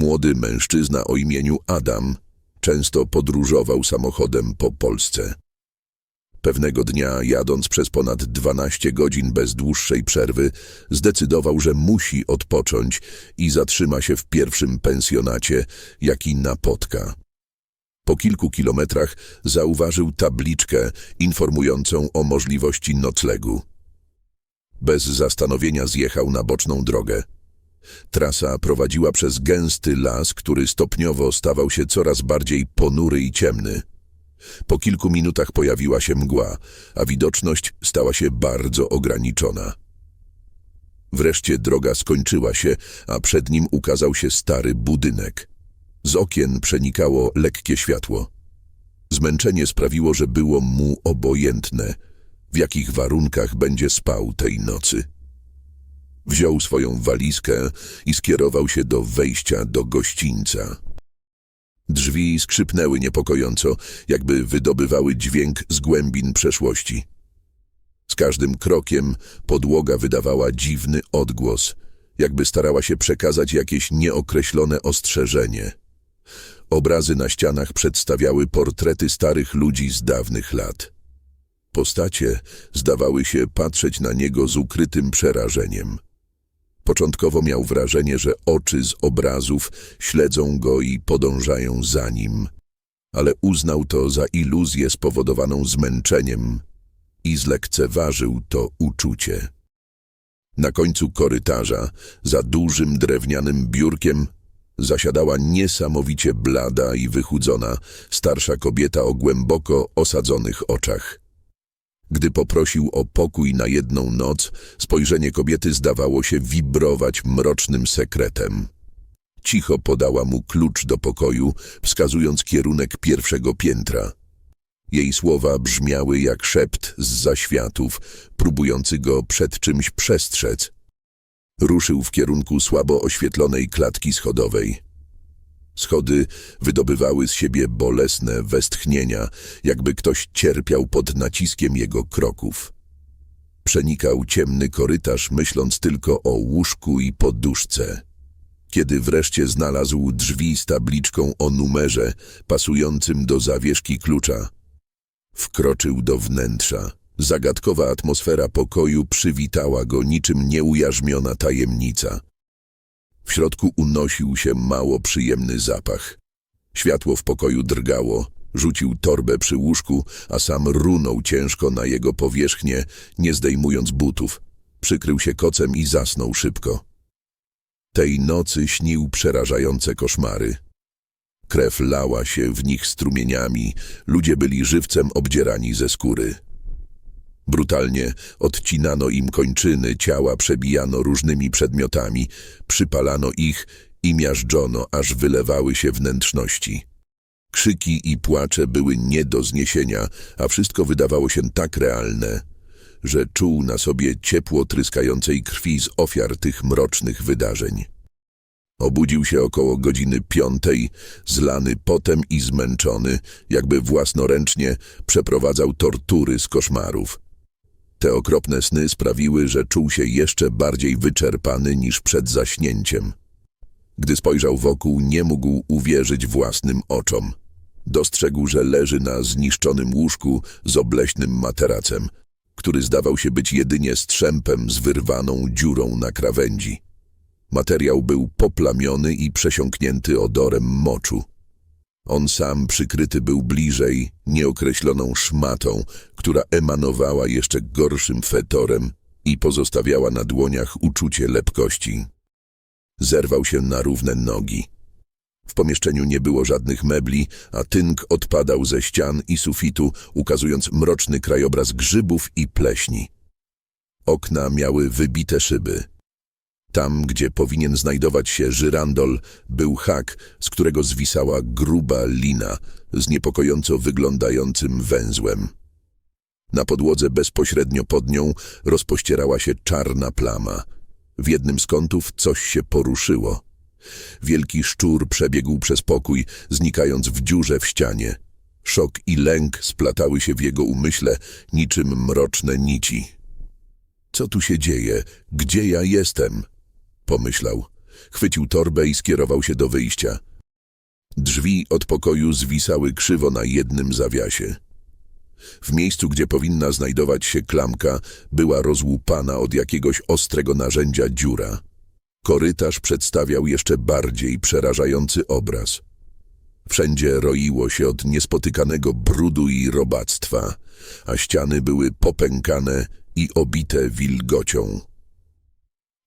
Młody mężczyzna o imieniu Adam często podróżował samochodem po Polsce. Pewnego dnia, jadąc przez ponad 12 godzin bez dłuższej przerwy, zdecydował, że musi odpocząć i zatrzyma się w pierwszym pensjonacie, jaki napotka. Po kilku kilometrach zauważył tabliczkę informującą o możliwości noclegu. Bez zastanowienia zjechał na boczną drogę. Trasa prowadziła przez gęsty las, który stopniowo stawał się coraz bardziej ponury i ciemny. Po kilku minutach pojawiła się mgła, a widoczność stała się bardzo ograniczona. Wreszcie droga skończyła się, a przed nim ukazał się stary budynek. Z okien przenikało lekkie światło. Zmęczenie sprawiło, że było mu obojętne, w jakich warunkach będzie spał tej nocy. Wziął swoją walizkę i skierował się do wejścia do gościńca. Drzwi skrzypnęły niepokojąco, jakby wydobywały dźwięk z głębin przeszłości. Z każdym krokiem podłoga wydawała dziwny odgłos, jakby starała się przekazać jakieś nieokreślone ostrzeżenie. Obrazy na ścianach przedstawiały portrety starych ludzi z dawnych lat. Postacie zdawały się patrzeć na niego z ukrytym przerażeniem. Początkowo miał wrażenie, że oczy z obrazów śledzą go i podążają za nim, ale uznał to za iluzję spowodowaną zmęczeniem i zlekceważył to uczucie. Na końcu korytarza, za dużym drewnianym biurkiem, zasiadała niesamowicie blada i wychudzona starsza kobieta o głęboko osadzonych oczach. Gdy poprosił o pokój na jedną noc, spojrzenie kobiety zdawało się wibrować mrocznym sekretem. Cicho podała mu klucz do pokoju, wskazując kierunek pierwszego piętra. Jej słowa brzmiały jak szept z zaświatów, próbujący go przed czymś przestrzec. Ruszył w kierunku słabo oświetlonej klatki schodowej. Schody wydobywały z siebie bolesne westchnienia, jakby ktoś cierpiał pod naciskiem jego kroków. Przenikał ciemny korytarz, myśląc tylko o łóżku i poduszce. Kiedy wreszcie znalazł drzwi z tabliczką o numerze pasującym do zawieszki klucza, wkroczył do wnętrza. Zagadkowa atmosfera pokoju przywitała go niczym nieujarzmiona tajemnica. W środku unosił się mało przyjemny zapach. Światło w pokoju drgało, rzucił torbę przy łóżku, a sam runął ciężko na jego powierzchnię, nie zdejmując butów. Przykrył się kocem i zasnął szybko. Tej nocy śnił przerażające koszmary. Krew lała się w nich strumieniami, ludzie byli żywcem obdzierani ze skóry. Brutalnie odcinano im kończyny, ciała przebijano różnymi przedmiotami, przypalano ich i miażdżono, aż wylewały się wnętrzności. Krzyki i płacze były nie do zniesienia, a wszystko wydawało się tak realne, że czuł na sobie ciepło tryskającej krwi z ofiar tych mrocznych wydarzeń. Obudził się około godziny piątej, zlany potem i zmęczony, jakby własnoręcznie przeprowadzał tortury z koszmarów. Te okropne sny sprawiły, że czuł się jeszcze bardziej wyczerpany niż przed zaśnięciem. Gdy spojrzał wokół, nie mógł uwierzyć własnym oczom. Dostrzegł, że leży na zniszczonym łóżku z obleśnym materacem, który zdawał się być jedynie strzępem z wyrwaną dziurą na krawędzi. Materiał był poplamiony i przesiąknięty odorem moczu. On sam przykryty był bliżej nieokreśloną szmatą, która emanowała jeszcze gorszym fetorem i pozostawiała na dłoniach uczucie lepkości. Zerwał się na równe nogi. W pomieszczeniu nie było żadnych mebli, a tynk odpadał ze ścian i sufitu, ukazując mroczny krajobraz grzybów i pleśni. Okna miały wybite szyby. Tam, gdzie powinien znajdować się żyrandol, był hak, z którego zwisała gruba lina z niepokojąco wyglądającym węzłem. Na podłodze bezpośrednio pod nią rozpościerała się czarna plama. W jednym z kątów coś się poruszyło. Wielki szczur przebiegł przez pokój, znikając w dziurze w ścianie. Szok i lęk splatały się w jego umyśle niczym mroczne nici. Co tu się dzieje? Gdzie ja jestem? pomyślał. Chwycił torbę i skierował się do wyjścia. Drzwi od pokoju zwisały krzywo na jednym zawiasie. W miejscu, gdzie powinna znajdować się klamka, była rozłupana od jakiegoś ostrego narzędzia dziura. Korytarz przedstawiał jeszcze bardziej przerażający obraz. Wszędzie roiło się od niespotykanego brudu i robactwa, a ściany były popękane i obite wilgocią.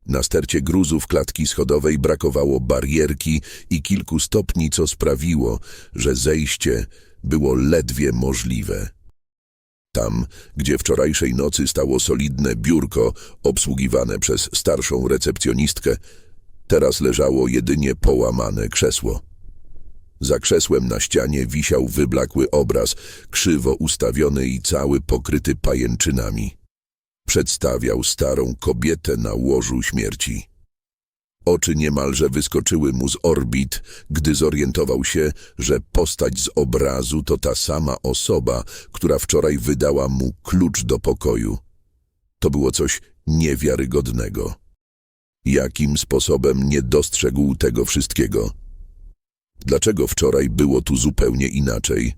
Na stercie gruzów klatki schodowej brakowało barierki i kilku stopni, co sprawiło, że zejście było ledwie możliwe. Tam, gdzie wczorajszej nocy stało solidne biurko obsługiwane przez starszą recepcjonistkę, teraz leżało jedynie połamane krzesło. Za krzesłem na ścianie wisiał wyblakły obraz, krzywo ustawiony i cały pokryty pajęczynami. Przedstawiał starą kobietę na łożu śmierci. Oczy niemalże wyskoczyły mu z orbit, gdy zorientował się, że postać z obrazu to ta sama osoba, która wczoraj wydała mu klucz do pokoju. To było coś niewiarygodnego. Jakim sposobem nie dostrzegł tego wszystkiego? Dlaczego wczoraj było tu zupełnie inaczej?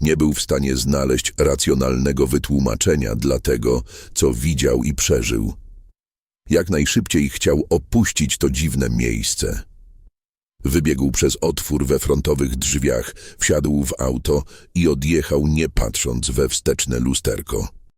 Nie był w stanie znaleźć racjonalnego wytłumaczenia dla tego, co widział i przeżył. Jak najszybciej chciał opuścić to dziwne miejsce. Wybiegł przez otwór we frontowych drzwiach, wsiadł w auto i odjechał nie patrząc we wsteczne lusterko.